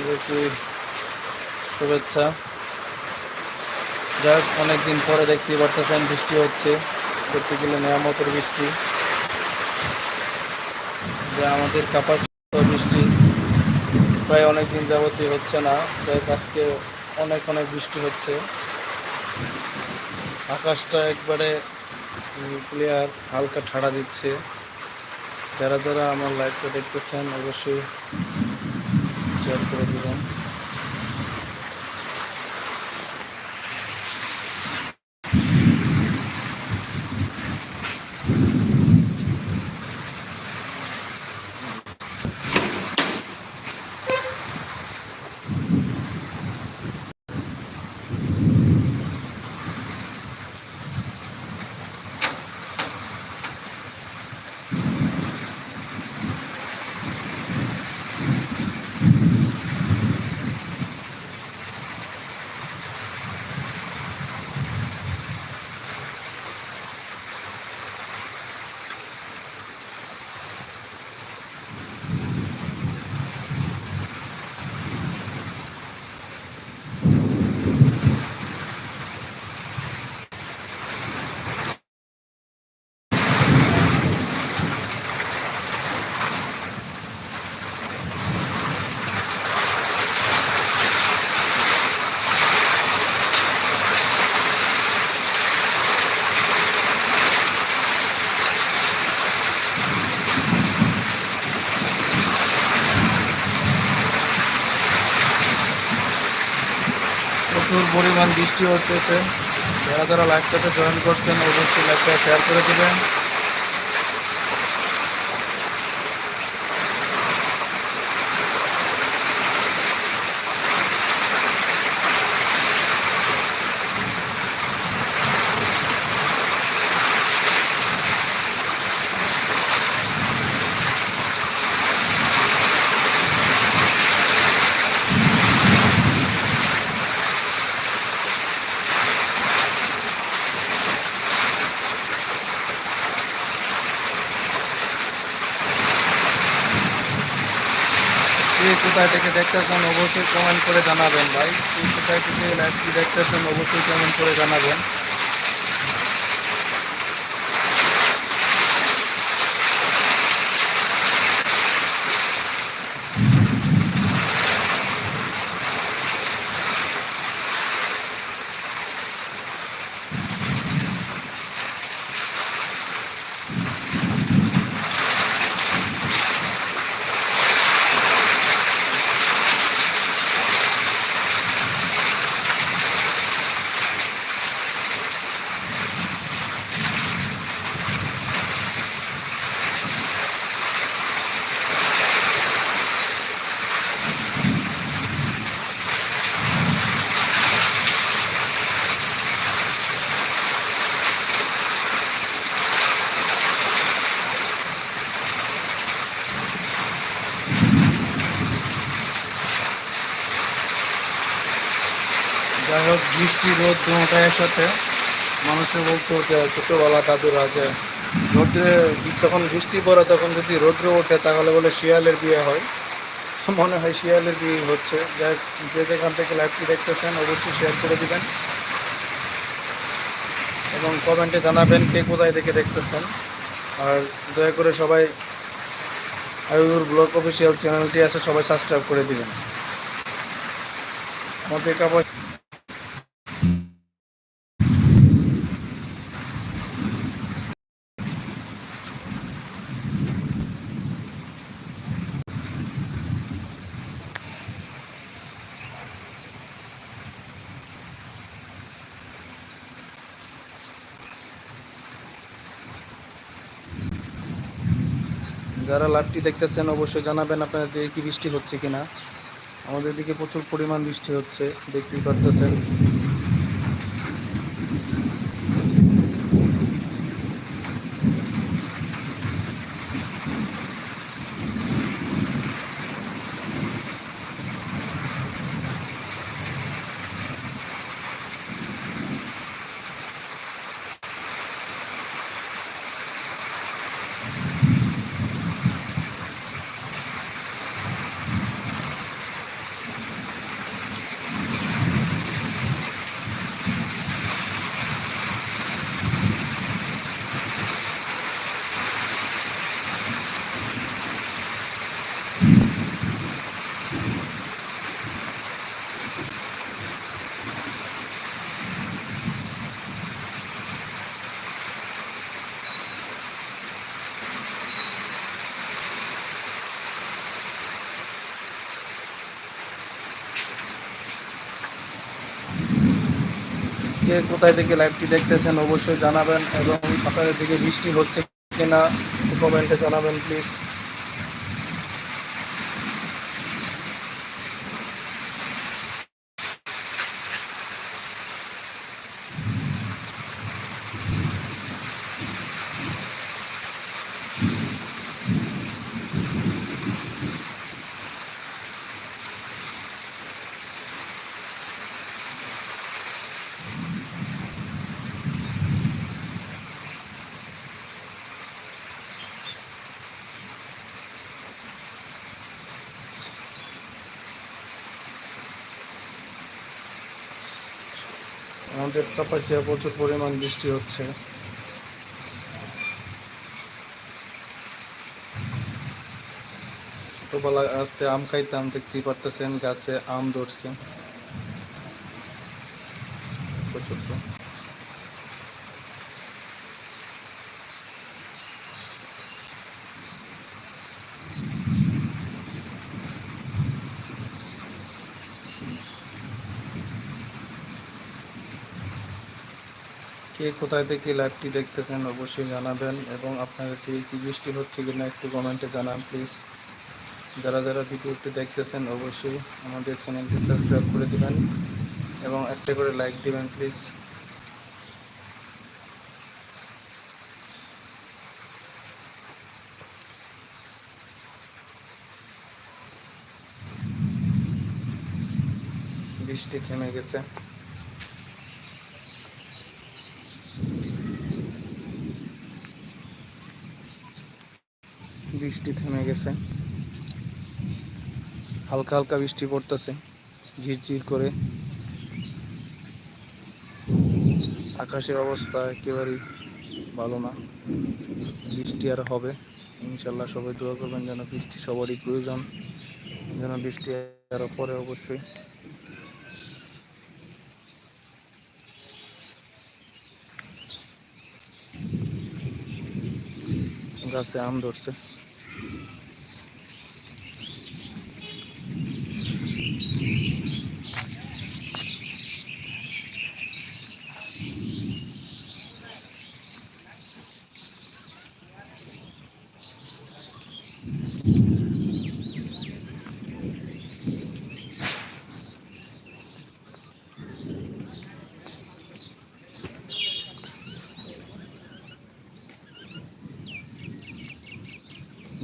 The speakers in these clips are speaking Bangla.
আপনাদেরকে শুভেচ্ছা। যাক, অনেকদিন পরে দেখতে পারতেছেন, বৃষ্টি হচ্ছে। দেখতে গেলে নেয়ামতের বৃষ্টি। যা আমাদের কাপার বৃষ্টি। প্রায় অনেক দিন যাবতীয় হচ্ছে না। যাই আজকে অনেক অনেক বৃষ্টি হচ্ছে। আকাশটা একবারে ক্লিয়ার হালকা ঠাড়া দিচ্ছে। যারা যারা আমার লাইভটা দেখতেছেন, অবশ্যই শেয়ার করে দেবেন প্রচুর পরিমাণ বৃষ্টি হতেছে যারা যারা লাইভটাতে জয়েন করছেন অবশ্যই লাইভটা শেয়ার করে দেবেন কে দেখতেছেন অবশ্যই কমেন্ট করে জানাবেন ভাই। সোসাইটিতে থেকে লাইভটি দেখতেছেন অবশ্যই কমেন্ট করে জানাবেন যাই হোক বৃষ্টি রোদ দুটাই একসাথে। মানুষের বলতো যে ছোটোবেলা দাদুরা যে রোদ্রে যখন বৃষ্টি পড়ে, তখন যদি রৌদ্র ওঠে, তাহলে বলে শিয়ালের বিয়ে হয়। মনে হয় শিয়ালের বিয়ে হচ্ছে। যাই যে যেখান থেকে লাইভটি দেখতেছেন, অবশ্যই শেয়ার করে দিবেন। এবং কমেন্টে জানাবেন কে কোথায় থেকে দেখতেছেন। আর দয়া করে সবাই আয়ুর ব্লগ অফিসিয়াল চ্যানেলটি আছে, সবাই সাবস্ক্রাইব করে দিবেন। আমাদের কাপড় যারা লাইভটি দেখতেছেন, অবশ্যই জানাবেন আপনাদের দিকে কি বৃষ্টি হচ্ছে কিনা। আমাদের দিকে প্রচুর পরিমাণ বৃষ্টি হচ্ছে, দেখতেই পারতেছেন। কে কোথায় থেকে লাইভটি দেখতেছেন অবশ্যই জানাবেন এবং আপনাদের দিকে বৃষ্টি হচ্ছে কিনা, কমেন্টে জানাবেন প্লিজ আমাদের তাপাকিয়া প্রচুর পরিমাণ বৃষ্টি হচ্ছে। ছোটবেলা আসতে আম খাইতাম দেখতেই পারতেছেন, গাছে আম ধরছে। প্রচুর কে কোথায় থেকে লাইভটি দেখতেছেন অবশ্যই জানাবেন এবং আপনাদের থেকে কি বৃষ্টি হচ্ছে কিনা একটু কমেন্টে জানান প্লিজ যারা যারা ভিডিওটি দেখতেছেন অবশ্যই আমাদের চ্যানেলটি সাবস্ক্রাইব করে দেবেন এবং একটা করে লাইক দেবেন প্লিজ বৃষ্টি থেমে গেছে। বৃষ্টি থেমে গেছে। হালকা হালকা বৃষ্টি পড়তেছে, ঝিরঝির করে। আকাশের অবস্থা একেবারেই ভালো না। বৃষ্টি আর হবে, ইনশাল্লাহ সবাই দোয়া করবেন যেন বৃষ্টি সবারই প্রয়োজন, যেন বৃষ্টি আরও পরে অবশ্যই। গাছে আম ধরছে। Thank you.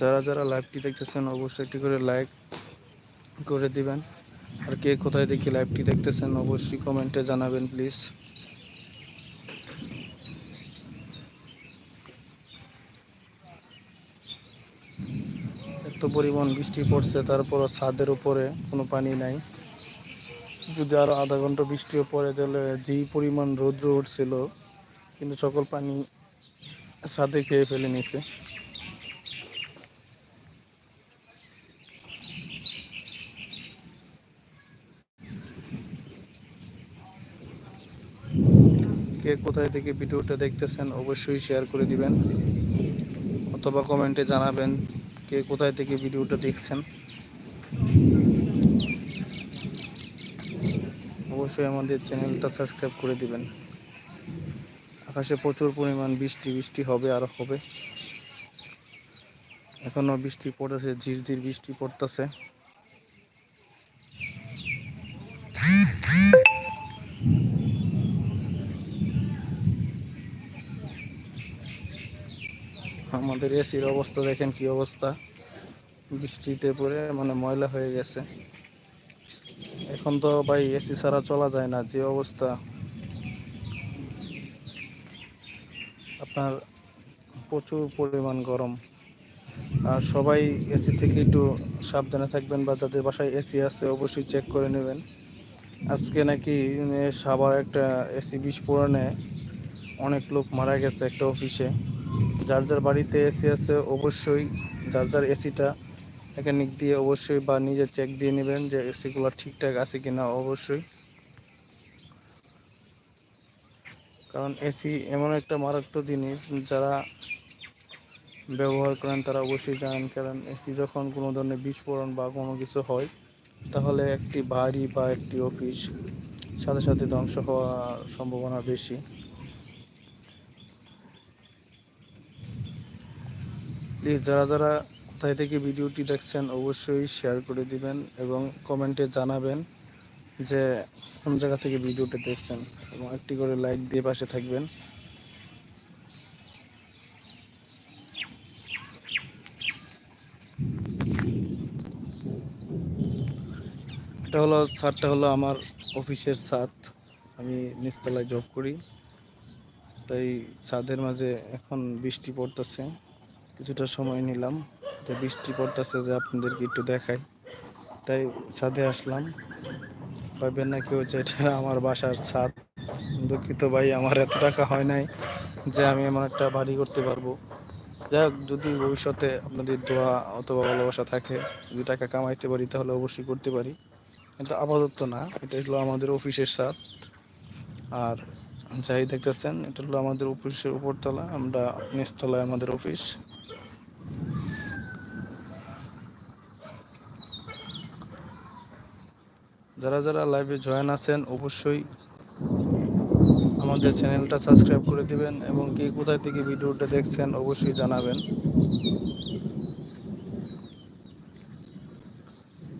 যারা যারা লাইভটি দেখতেছেন, অবশ্যই একটি করে লাইক করে দিবেন। আর কে কোথায় দেখি লাইভটি দেখতেছেন, অবশ্যই কমেন্টে জানাবেন প্লিজ এত পরিমাণ বৃষ্টি পড়ছে তারপর ছাদের উপরে কোনো পানি নাই। যদি আরও আধা ঘণ্টা বৃষ্টিও পড়ে, তাহলে যেই পরিমাণ রৌদ্র উঠছিল, কিন্তু সকল পানি ছাদে খেয়ে ফেলে নিছে। কে কোথায় থেকে ভিডিওটা দেখতেছেন অবশ্যই শেয়ার করে দিবেন অথবা কমেন্টে জানাবেন কে কোথায় থেকে ভিডিওটা দেখছেন। অবশ্যই আমাদের চ্যানেলটা সাবস্ক্রাইব করে দিবেন। আকাশে প্রচুর পরিমাণ বৃষ্টি বৃষ্টি হবে আর হবে। এখনও বৃষ্টি পড়তেছে, ঝিরঝির বৃষ্টি পড়তেছে। আমাদের এসির অবস্থা দেখেন কি অবস্থা। বৃষ্টিতে পড়ে মানে ময়লা হয়ে গেছে। এখন তো ভাই এসি ছাড়া চলা যায় না যে অবস্থা। আপনার প্রচুর পরিমাণ গরম। আর সবাই এসি থেকে একটু সাবধানে থাকবেন বা যাদের বাসায় এসি আছে অবশ্যই চেক করে নেবেন। আজকে নাকি এ, সাভার একটা এসি বিস্ফোরণে অনেক লোক মারা গেছে একটা অফিসে যার যার বাড়িতে এসি আছে অবশ্যই যার যার এসিটা মেকানিক দিয়ে অবশ্যই বা নিজে চেক দিয়ে নেবেন যে এসিগুলো ঠিকঠাক আছে কিনা অবশ্যই। কারণ এসি এমন একটা মারাত্মক জিনিস যারা ব্যবহার করেন তারা অবশ্যই জানেন, কারণ এসি যখন কোনো ধরনের বিস্ফোরণ বা কোনো কিছু হয়, তাহলে একটি বাড়ি বা একটি অফিস সাথে সাথে ধ্বংস হওয়ার সম্ভাবনা বেশি। প্লিজ যারা যারা কোথায় থেকে ভিডিওটি দেখছেন, অবশ্যই শেয়ার করে দিবেন এবং কমেন্টে জানাবেন যে কোন জায়গা থেকে ভিডিওটা দেখছেন এবং একটি করে লাইক দিয়ে পাশে থাকবেন। এটা হলো ছাদটা হলো আমার অফিসের ছাদ আমি নিচতলায় জব করি। তাই ছাদের মাঝে এখন বৃষ্টি পড়তেছে। কিছুটা সময় নিলাম। তো বৃষ্টি পড়তেছে যে আপনাদেরকে একটু দেখাই। তাই ছাদে আসলাম। ভাববেন না কেউ যে এটা আমার বাসার ছাদ। দুঃখিত ভাই, আমার এত টাকা হয় নাই যে আমি এমন একটা বাড়ি করতে পারব। যাই হোক, যদি ভবিষ্যতে আপনাদের দোয়া অথবা ভালোবাসা থাকে, যদি টাকা কামাইতে পারি, তাহলে অবশ্যই করতে পারি। কিন্তু আপাতত না, এটা হলো আমাদের অফিসের ছাদ। আর যাই দেখতেছেন, এটা হলো আমাদের অফিসের উপরতলা। আমরা নিচতলায় আমাদের অফিস। যারা যারা লাইভে জয়েন আছেন, অবশ্যই আমাদের চ্যানেলটা সাবস্ক্রাইব করে দিবেন এবং কে কোথায় থেকে ভিডিওটা দেখছেন, অবশ্যই জানাবেন।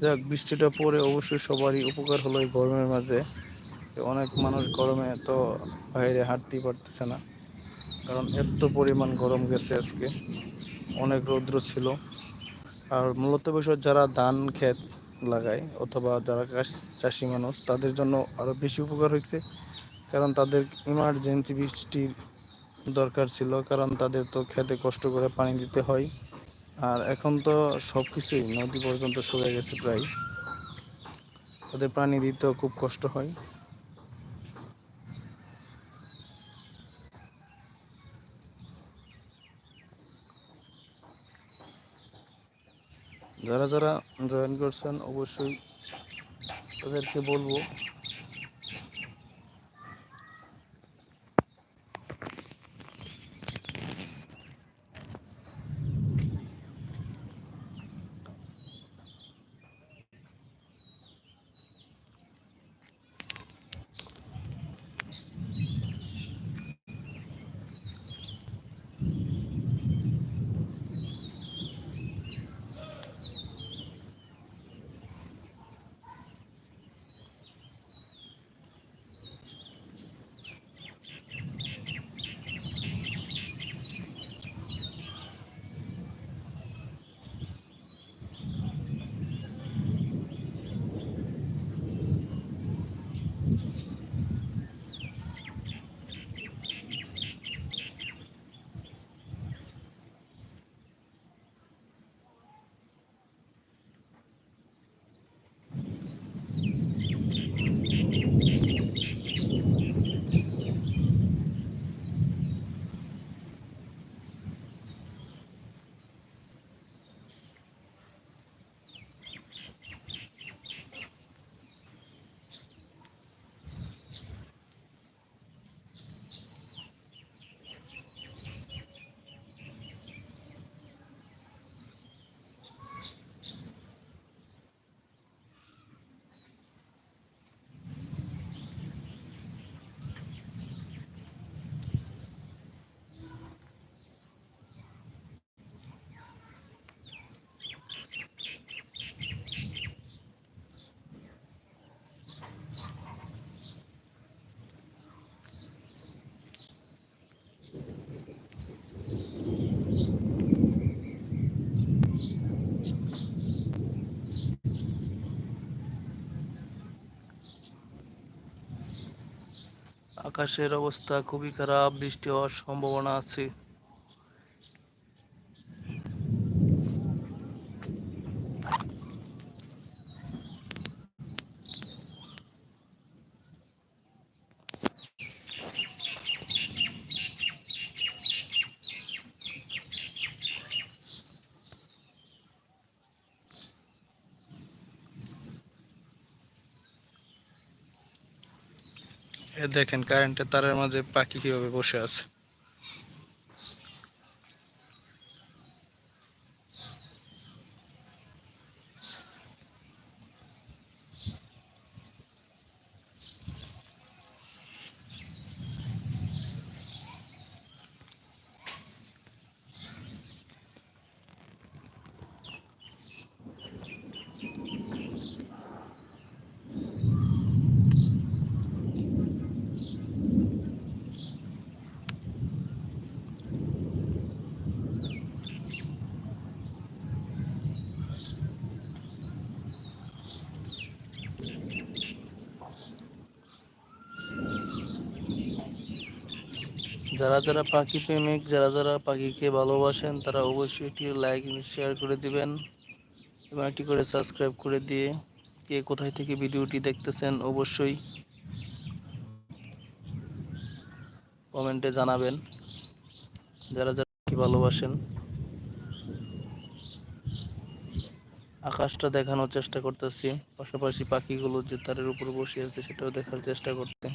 যাক, বৃষ্টিটা পরে অবশ্যই সবারই উপকার হলো এই গরমের মাঝে। অনেক মানুষ গরমে তো বাইরে হাঁটতেই পারতেছে না, কারণ এত পরিমাণ গরম গেছে আজকে। অনেক রৌদ্র ছিল। আর মূলত বিষয় যারা ধান ক্ষেত লাগায় অথবা যারা চাষি মানুষ, তাদের জন্য আরও বেশি উপকার হয়েছে। কারণ তাদের ইমার্জেন্সি বৃষ্টির দরকার ছিল, কারণ তাদের তো খেতে কষ্ট করে পানি দিতে হয়। আর এখন তো সব কিছুই নদী পর্যন্ত শুকিয়ে গেছে প্রায়। তাদের পানি দিতেও খুব কষ্ট হয়। যারা যারা জয়েন করছেন অবশ্যই তাদেরকে বলব আকাশের অবস্থা খুবই খারাপ বৃষ্টি হওয়ার সম্ভাবনা আছে। দেখেন কারেন্টের তারের মাঝে পাখি কীভাবে বসে আছে। যারা যারা পাখি প্রেমিক, যারা যারা পাখিকে ভালোবাসেন, তারা অবশ্যই একটি লাইক শেয়ার করে দিবেন এবং একটি করে সাবস্ক্রাইব করে দিয়ে কে কোথায় থেকে ভিডিওটি দেখতেছেন অবশ্যই কমেন্টে জানাবেন। যারা যারা পাখি ভালোবাসেন, আকাশটা দেখানোর চেষ্টা করতেছি, পাশাপাশি পাখিগুলো যে তারের উপর বসে আছে, সেটাও দেখার চেষ্টা করতে।